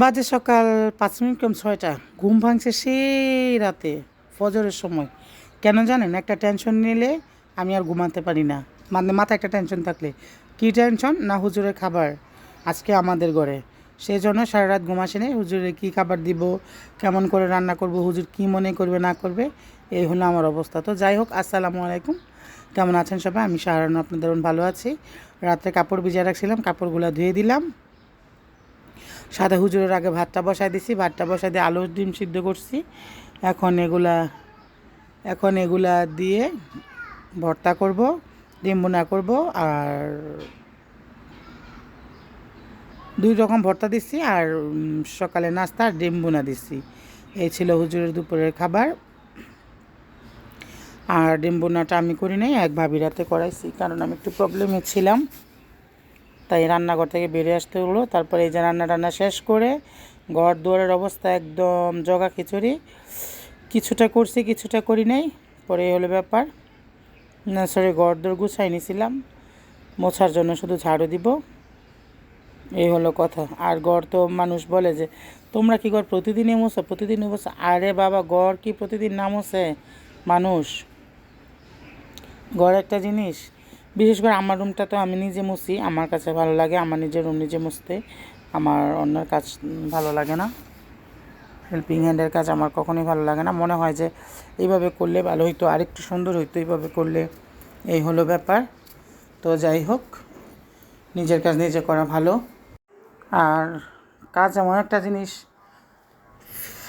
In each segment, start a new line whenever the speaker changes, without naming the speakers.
বাজে সকাল পাঁচ মিনিট কম ছয়টা। ঘুম ভাঙছে সেই রাতে, ফজরের সময়। কেন জানেন? একটা টেনশন নিলে আমি আর ঘুমাতে পারি না। মানে মাথায় একটা টেনশন থাকলে। কী টেনশন না হুজুরের খাবার। আজকে আমাদের ঘরে। সেই জন্য সারা রাত ঘুম আসেনি হুজুরে কী খাবার দিব? কেমন করে রান্না করব? হুজুর কী মনে করবে, না করবে? এই হলো আমার অবস্থা। তো যাই হোক, আসসালামু আলাইকুম। কেমন আছেন সবাই? আমি সারানো আপনাদের ভালো আছি। রাত্রে কাপড় ভিজিয়ে রাখছিলাম, কাপড়গুলো ধুয়ে দিলাম। সাদা হুজুরের আগে ভাতটা বসাই দিছি, ভাতটা বসাই দিয়ে আলু, ডিম সিদ্ধ করছি। এখন এগুলা এখন এগুলা দিয়ে ভর্তা করব, ডিম বোনা করব আর দুই রকম ভর্তা দিচ্ছি আর সকালে নাস্তা আর ডিম বোনা দিচ্ছি এই ছিল হুজুরের দুপুরের খাবার। আর ডিম বোনাটা আমি করি নাই, এক ভাবি রাতে করাইছি, কারণ আমি একটু প্রবলেমে ছিলাম। তাই রান্নাঘর থেকে বেরিয়ে আসতে হলো। তারপরে এই যে রান্না টান্না শেষ করে ঘর দুয়ারের অবস্থা একদম জগা খিচুড়ি। কিছুটা করছি, কিছুটা করি নাই, পরে হলো ব্যাপার। না সরি ঘর দৌড় গুছাই নিছিলাম। মোছার জন্য শুধু ঝাড়ু দিব। এই হলো কথা। আর গড় তো মানুষ বলে যে, তোমরা কি গড় প্রতিদিনই মোছো? প্রতিদিনই মোছো? আরে বাবা গড় কি প্রতিদিন না মোছে? মানুষ। গড় একটা জিনিস। বিশেষ করে আমার রুমটা তো আমি নিজে মুছি, আমার কাছে ভালো লাগে, আমার নিজের রুম নিজে মুছতে। আমার অন্যের কাজ ভালো লাগে না। হেল্পিং হ্যান্ডের কাজ আমার কখনোই ভালো লাগে না। মনে হয় যে এইভাবে করলে ভালো হইতো, আরেকটু সুন্দর হইতো এইভাবে করলে এই হলো ব্যাপার। তো যাই হোক, নিজের কাজ নিজে করা ভালো। আর কাজ এমন একটা জিনিস,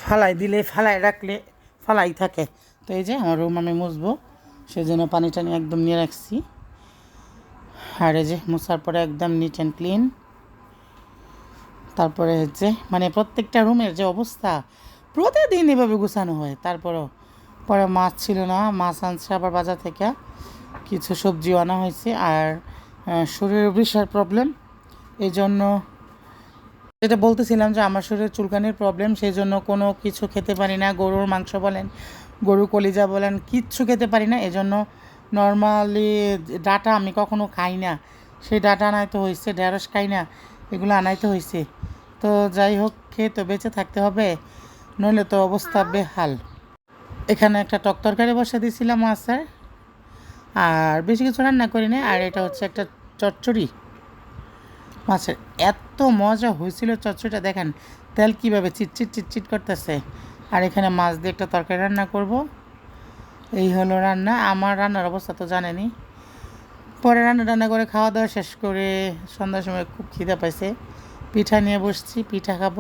ফালাই দিলে, ফালাই রাখলে, ফালাই থাকে। তো এই যে আমার রুম আমি মুছবো সেই জন্য পানি টানি একদম নিয়ে রাখছি। আর এই যে মোছার পরে একদম নিট অ্যান্ড ক্লিন তারপরে হচ্ছে মানে প্রত্যেকটা রুমের যে অবস্থা, প্রতিদিন এভাবে গুছানো হয়। তারপরও, পরে মাছ ছিল না, মাছ আনছে আবার বাজার থেকে। কিছু সবজিও আনা হয়েছে আর শরীরের বিশাল প্রবলেম এই জন্য যেটা বলতেছিলাম যে আমার শরীরে চুলকানির প্রবলেম সেই জন্য কোনো কিছু খেতে পারি না। গরুর মাংস বলেন, গরুর কলিজা বলেন, কিচ্ছু খেতে পারি না। এজন্য নর্মালি ডাটা আমি কখনো খাই না। সেই ডাটা আনাইতে হয়েছে ঢেঁড়স খাই না, এগুলো আনাইতে হয়েছে তো যাই হোক, খেয়ে তো বেঁচে থাকতে হবে, নইলে তো অবস্থা বেহাল। এখানে একটা টক তরকারি বসে দিয়েছিলাম মাছের আর। বেশি কিছু রান্না করি না আর এটা হচ্ছে একটা চচ্চড়ি। মাছের এত মজা হয়েছিল চচ্চড়িটা, দেখেন, তেল কীভাবে চিটচিট চিটচিট করতেছে। আর এখানে মাছ দিয়ে একটা তরকারি রান্না করব। এই হলো রান্না। আমার রান্নার অবস্থা তো জানেনি পরে রান্না টান্না করে খাওয়া দাওয়া শেষ করে সন্ধ্যার সময় খুব খিদে পাইছে। পিঠা নিয়ে বসছি, পিঠা খাব।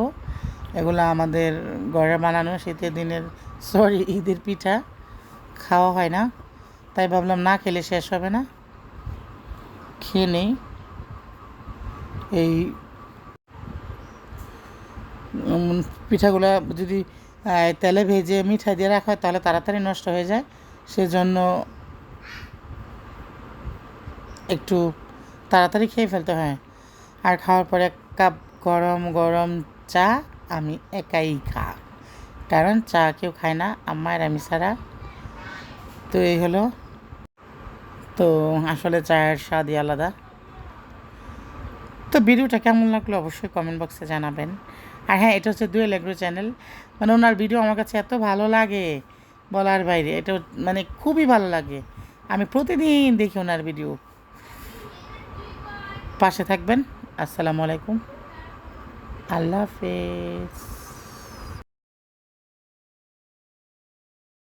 এগুলো আমাদের ঘরে বানানো শীতের দিনের, সরি, ঈদের পিঠা। খাওয়া হয় না। তাই ভাবলাম না খেলে শেষ হবে না। খেয়ে নেই। এই পিঠাগুলা যদি তেলে ভেজে মিঠাই দিয়ে রাখা হয়, তাহলে তাড়াতাড়ি নষ্ট হয়ে যায়। সেজন্য একটু তাড়াতাড়ি খেয়ে ফেলতে হয়। আর খাওয়ার পরে এক কাপ গরম গরম চা আমি একাই খা কারণ চা কেউ খায় না আমার আমি ছাড়া। তো এই হলো। তো আসলে চায়ের স্বাদই আলাদা। তো ভিডিওটা কেমন লাগল অবশ্যই কমেন্ট বক্সে জানাবেন। আর হ্যাঁ এটা হচ্ছে দুয়েল এগ্রো চ্যানেল মানে ওনার ভিডিও আমার কাছে এত ভালো লাগে বলার বাইরে। এটা মানে খুবই ভালো লাগে। আমি প্রতিদিন দেখি ওনার ভিডিও। পাশে থাকবেন। আসসালামু আলাইকুম। আল্লাহ হাফেজ।